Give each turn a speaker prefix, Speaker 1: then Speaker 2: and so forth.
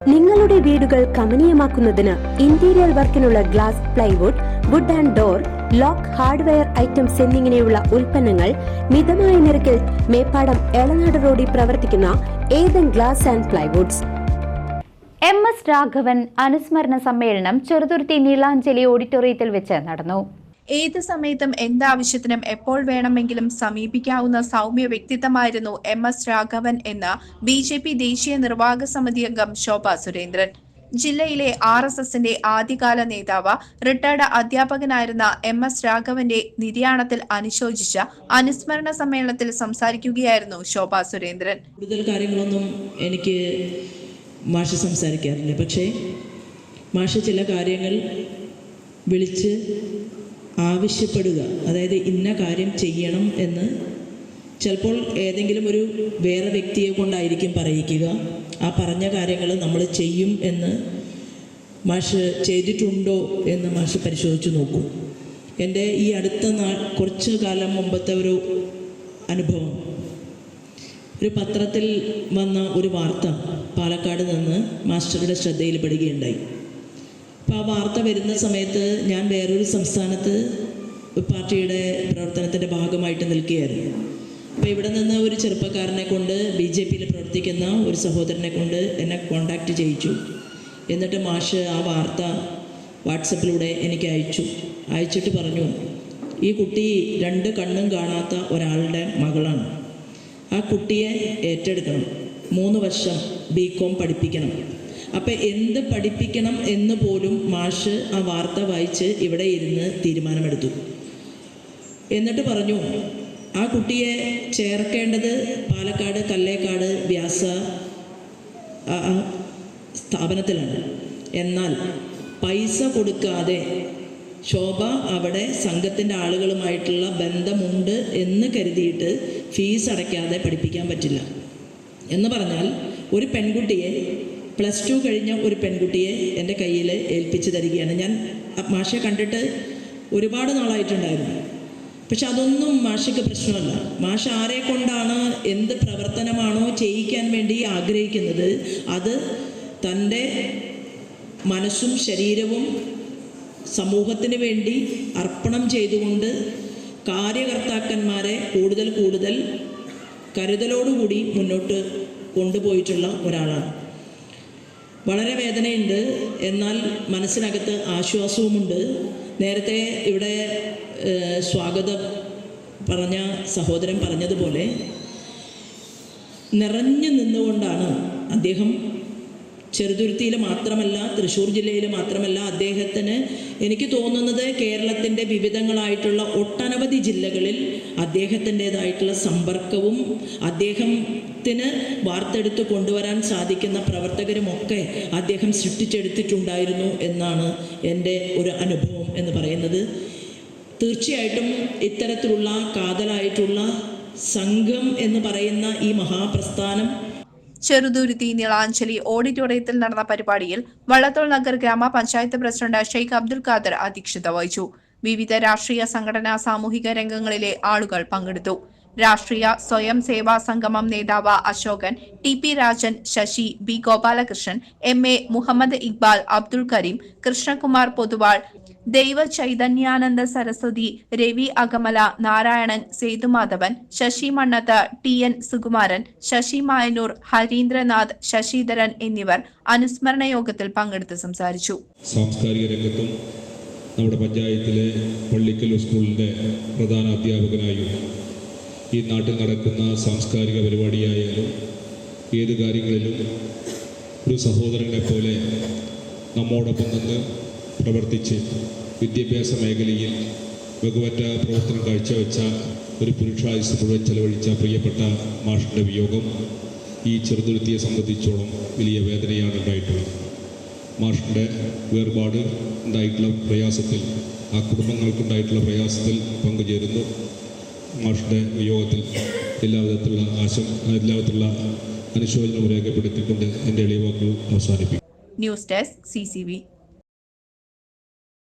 Speaker 1: നിങ്ങളുടെ വീടുകൾ കമനീയമാക്കുന്നതിന് interior വർക്കിനുള്ള glass plywood wood and door lock hardware items എന്നിങ്ങനെയുള്ള ഉൽപ്പന്നങ്ങൾ മിതമായ നിരക്കിൽ മേപ്പാടം എളനാട് റോഡിൽ പ്രവർത്തിക്കുന്ന Ethan glass and plywoods
Speaker 2: M S Raghavan അനുസ്മരണ സമ്മേളനം ചെറുതുരുത്തി നീളാഞ്ജലി ഓഡിറ്റോറിയത്തിൽ വെച്ച് നടന്നു.
Speaker 3: ഏത് സമയത്തും എന്താവശ്യത്തിനും എപ്പോൾ വേണമെങ്കിലും സമീപിക്കാവുന്ന സൗമ്യ വ്യക്തിത്വമായിരുന്നു എം എസ് രാഘവൻ എന്ന ബി ജെ പി ദേശീയ നിർവാഹക സമിതി അംഗം ശോഭ സുരേന്ദ്രൻ. ജില്ലയിലെ ആർ എസ് എസിന്റെ ആദ്യകാല നേതാവ് റിട്ടയർഡ് അധ്യാപകനായിരുന്ന എം എസ് രാഘവന്റെ നിര്യാണത്തിൽ അനുശോചിച്ച അനുസ്മരണ സമ്മേളനത്തിൽ സംസാരിക്കുകയായിരുന്നു ശോഭ സുരേന്ദ്രൻ.
Speaker 4: കൂടുതൽ കാര്യങ്ങളൊന്നും എനിക്ക് മാഷ സംസാരിക്കാറില്ല. പക്ഷേ മാഷ ചില കാര്യങ്ങൾ വിളിച്ച് ആവശ്യപ്പെടുക. അതായത് ഇന്ന കാര്യം ചെയ്യണം എന്ന് ചിലപ്പോൾ ഏതെങ്കിലും ഒരു വേറെ വ്യക്തിയെ കൊണ്ടായിരിക്കും പറയിക്കുക. ആ പറഞ്ഞ കാര്യങ്ങൾ നമ്മൾ ചെയ്യും എന്ന് മാഷ് ചെയ്തിട്ടുണ്ടോ എന്ന് മാഷ് പരിശോധിച്ച് നോക്കും. എന്റെ ഈ അടുത്ത നാ കുറച്ച് കാലം മുമ്പത്തെ ഒരു അനുഭവം. ഒരു പത്രത്തിൽ വന്ന ഒരു വാർത്ത പാലക്കാട് നിന്ന് മാസ്റ്ററുടെ ശ്രദ്ധയിൽപ്പെടുകയുണ്ടായി. അപ്പോൾ ആ വാർത്ത വരുന്ന സമയത്ത് ഞാൻ വേറൊരു സംസ്ഥാനത്ത് പാർട്ടിയുടെ പ്രവർത്തനത്തിന്റെ ഭാഗമായിട്ട് നിൽക്കുകയായിരുന്നു. അപ്പോൾ ഇവിടെ നിന്ന് ഒരു ചെറുപ്പക്കാരനെ കൊണ്ട് ബി ജെ പിയിൽ പ്രവർത്തിക്കുന്ന ഒരു സഹോദരനെ കൊണ്ട് എന്നെ കോണ്ടാക്റ്റ് ചെയ്യിച്ചു. എന്നിട്ട് മാഷ് ആ വാർത്ത വാട്സപ്പിലൂടെ എനിക്ക് അയച്ചു. അയച്ചിട്ട് പറഞ്ഞു ഈ കുട്ടി രണ്ട് കണ്ണും കാണാത്ത ഒരാളുടെ മകളാണ്. ആ കുട്ടിയെ ഏറ്റെടുക്കണം. മൂന്ന് വർഷം ബി കോം പഠിപ്പിക്കണം. അപ്പം എന്ത് പഠിപ്പിക്കണം എന്ന് പോലും മാഷ് ആ വാർത്ത വായിച്ച് ഇവിടെ ഇരുന്ന് തീരുമാനമെടുത്തു. എന്നിട്ട് പറഞ്ഞു ആ കുട്ടിയെ ചേർക്കേണ്ടത് പാലക്കാട് കല്ലേക്കാട് വ്യാസ സ്ഥാപനത്തിലാണ്. എന്നാൽ പൈസ കൊടുക്കാതെ ശോഭ അവിടെ സംഘത്തിന്റെ ആളുകളുമായിട്ടുള്ള ബന്ധമുണ്ട് എന്ന് കരുതിയിട്ട് ഫീസ് അടയ്ക്കാതെ പഠിപ്പിക്കാൻ പറ്റില്ല. എന്ന് പറഞ്ഞാൽ ഒരു പെൺകുട്ടിയെ പ്ലസ് ടു കഴിഞ്ഞ ഒരു പെൺകുട്ടിയെ എന്റെ കയ്യിൽ ഏൽപ്പിച്ച് തരികയാണ്. ഞാൻ മാഷെ കണ്ടിട്ട് ഒരുപാട് നാളായിട്ടുണ്ടായിരുന്നു. പക്ഷെ അതൊന്നും മാഷയ്ക്ക് പ്രശ്നമല്ല. മാഷ ആരെ കൊണ്ടാണ് എന്ത് പ്രവർത്തനമാണോ ചെയ്യിക്കാൻ വേണ്ടി ആഗ്രഹിക്കുന്നത് അത് തന്റെ മനസ്സും ശരീരവും സമൂഹത്തിന് വേണ്ടി അർപ്പണം ചെയ്തുകൊണ്ട് കാര്യകർത്താക്കന്മാരെ കൂടുതൽ കൂടുതൽ കരുതലോടുകൂടി മുന്നോട്ട് കൊണ്ടുപോയിട്ടുള്ള ഒരാളാണ്. വളരെ വേദനയുണ്ട്. എന്നാൽ മനസ്സിനകത്ത് ആശ്വാസവുമുണ്ട്. നേരത്തെ ഇവിടെ സ്വാഗതം പറഞ്ഞ സഹോദരൻ പറഞ്ഞതുപോലെ നിറഞ്ഞു നിന്നുകൊണ്ടാണ് അദ്ദേഹം ചെറുതുരുത്തിയിൽ മാത്രമല്ല തൃശ്ശൂർ ജില്ലയിൽ മാത്രമല്ല അദ്ദേഹത്തിന് എനിക്ക് തോന്നുന്നത് കേരളത്തിന്റെ വിവിധങ്ങളായിട്ടുള്ള ഒട്ടനവധി ജില്ലകളിൽ അദ്ദേഹത്തിന്റെതായിട്ടുള്ള സമ്പർക്കവും അദ്ദേഹത്തിന് വാർത്തെടുത്ത് കൊണ്ടുവരാൻ സാധിക്കുന്ന പ്രവർത്തകരുമൊക്കെ അദ്ദേഹം സൃഷ്ടിച്ചെടുത്തിട്ടുണ്ടായിരുന്നു എന്നാണ് എന്റെ ഒരു അനുഭവം എന്ന് പറയുന്നത്. തീർച്ചയായിട്ടും ഇത്തരത്തിലുള്ള കാതലായിട്ടുള്ള സംഘം എന്ന് പറയുന്ന ഈ മഹാപ്രസ്ഥാനം
Speaker 3: ചെറുതുരുത്തി നീളാഞ്ജലി ഓഡിറ്റോറിയത്തിൽ നടന്ന പരിപാടിയിൽ വള്ളത്തോൾ നഗർ ഗ്രാമപഞ്ചായത്ത് പ്രസിഡന്റ് ഷെയ്ഖ് അബ്ദുൽ ഖാദർ അധ്യക്ഷത വഹിച്ചു. വിവിധ രാഷ്ട്രീയ സംഘടനാ സാമൂഹിക രംഗങ്ങളിലെ ആളുകൾ പങ്കെടുത്തു. രാഷ്ട്രീയ സ്വയം സേവാ സംഗമം നേതാവ് Ashokan T P Rajan Sasi B Gopalakrishnan M A Muhammad Iqbal Abdul Karim Krishnakumar Poduval ദൈവ ചൈതന്യാനന്ദ സരസ്വതി രവി അകമല നാരായണൻ സേതുമാധവൻ ശശി മണ്ണത്ത് ടി എൻ സുകുമാരൻ ശശി മായനൂർ ഹരീന്ദ്രനാഥ് ശശിധരൻ എന്നിവർ അനുസ്മരണ യോഗത്തിൽ പങ്കെടുത്ത് സംസാരിച്ചു.
Speaker 5: സാംസ്കാരിക രംഗത്തും നമ്മുടെ പഞ്ചായത്തിലെ പള്ളിക്കൽ സ്കൂളിന്റെ പ്രധാന അധ്യാപകനായും ഈ നാട്ടിൽ നടക്കുന്ന സാംസ്കാരിക പരിപാടിയായാലും ഏത് കാര്യങ്ങളിലും ഒരു സഹോദരനെ പോലെ നമ്മോടൊപ്പം നിന്ന് പ്രവർത്തിച്ച് വിദ്യാഭ്യാസ മേഖലയിൽ മികവറ്റ പ്രവർത്തനം കാഴ്ചവെച്ച ഒരു പുരുഷായുസ് മുഴുവൻ ചെലവഴിച്ച പ്രിയപ്പെട്ട മാഷിന്റെ വിയോഗം ഈ ചെറുതുരുത്തിയെ സംബന്ധിച്ചോളം വലിയ വേദനയാണ് ഉണ്ടായിട്ടുള്ളത്. മാഷിന്റെ വേർപാട് ഉണ്ടായിട്ടുള്ള പ്രയാസത്തിൽ ആ കുടുംബങ്ങൾക്കുണ്ടായിട്ടുള്ള പ്രയാസത്തിൽ പങ്കുചേരുന്നു. മാഷിന്റെ വിയോഗത്തിൽ എല്ലാവിധത്തിലുള്ള ആശം എല്ലാവിധത്തിലുള്ള അനുശോചനം രേഖപ്പെടുത്തിക്കൊണ്ട് എന്റെ എളിയ വാക്കുകൾ അവസാനിപ്പിക്കും
Speaker 3: ന്യൂസ് ഡെസ്ക് സി